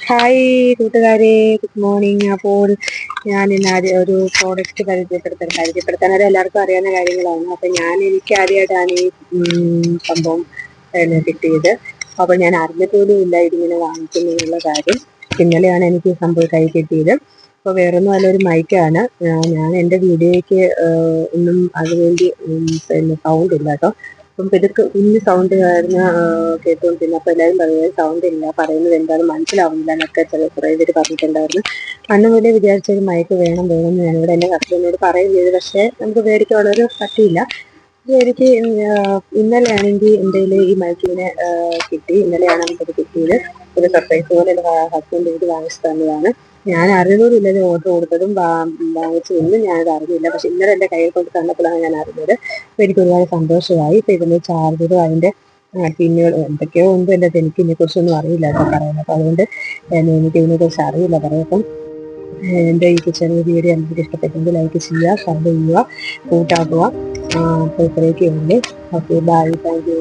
Hi കൂട്ടുകാരെ. Good morning അപ്പോൾ ഞാൻ ഇന്ന് ഒരു പ്രോഡക്റ്റ് പരിചയപ്പെടുത്താൻ പരിചയപ്പെടുത്താൻ അത് എല്ലാവർക്കും അറിയാവുന്ന കാര്യങ്ങളാണ്. അപ്പൊ ഞാൻ എനിക്ക് ആദ്യമായിട്ടാണ് ഈ സംഭവം കിട്ടിയത്. അപ്പോൾ ഞാൻ അറിഞ്ഞപ്പോലും ഇല്ല ഇതിങ്ങനെ വാങ്ങിക്കുന്നതിനുള്ള കാര്യം. ഇന്നലെയാണ് എനിക്ക് ഈ സംഭവം കൈ കിട്ടിയത്. അപ്പോൾ വേറൊന്നും അല്ല ഒരു മൈക്കാണ്. ഞാൻ എന്റെ വീഡിയോയ്ക്ക് ഒന്നും അതിനുവേണ്ടി പിന്നെ സൗണ്ട് ഇല്ല കേട്ടോ. അപ്പം ഇതൊക്കെ കുഞ്ഞു സൗണ്ട് കാരണം കേട്ടുകൊണ്ടിരുന്നു അപ്പോൾ എല്ലാവരും പറയുന്നത് സൗണ്ട് ഇല്ല. പറയുന്നത് എന്താണ് മനസ്സിലാവുന്നില്ല എന്നൊക്കെ ചില കുറേ പേര് പറഞ്ഞിട്ടുണ്ടായിരുന്നു. അന്ന് മുതലേ വിചാരിച്ച ഒരു മയക്ക് വേണം വേണം എന്ന് ഞാനിവിടെ എന്റെ കസ്റ്റമറിനോട് പറയുകയും ചെയ്തു. പക്ഷേ നമുക്ക് മേടിക്കാനുള്ളൊരു പറ്റിയില്ല. എനിക്ക് ഇന്നലെ ആണെങ്കിൽ എന്റെ ഈ മയക്കിനെ കിട്ടി. ഇന്നലെയാണ് എനിക്കത് കിട്ടിയത്. ഒരു സർപ്രൈസ് പോലെ എന്റെ ഹസ്ബൻഡ് എനിക്ക് വാങ്ങിച്ചു തന്നതാണ്. ഞാൻ അറിഞ്ഞതുമില്ല ഇത് ഓർഡർ കൊടുത്തതും വാങ്ങിച്ചു വാങ്ങിച്ചതൊന്നും ഞാനത് അറിഞ്ഞില്ല. പക്ഷെ ഇന്നലെ എന്റെ കയ്യിൽ കൊണ്ട് തന്നപ്പോഴാണ് ഞാൻ അറിഞ്ഞത്. അപ്പോൾ എനിക്ക് ഒരുപാട് സന്തോഷമായി. ഇപ്പോൾ ഇതിന്റെ ചാർജറും അതിന്റെ പിന്നുകൾ എന്തൊക്കെയോ ഉണ്ട് എന്റെ എനിക്ക് ഇതിനെക്കുറിച്ചൊന്നും അറിയില്ല കേട്ടോ പറയുന്നത് അപ്പോൾ അതുകൊണ്ട് എനിക്ക് ഇതിനെക്കുറിച്ച് അറിയില്ല. പറയപ്പം എന്റെ ഈ കിച്ചൺ വീഡിയോ എനിക്ക് ഇഷ്ടപ്പെട്ടെങ്കിൽ ലൈക്ക് ചെയ്യുക ഷെയർ ചെയ്യുക കൂട്ടാക്കുക. അപ്പോൾ ഇത്രയൊക്കെ ഉണ്ട് ഓക്കെ ബൈ താങ്ക് യു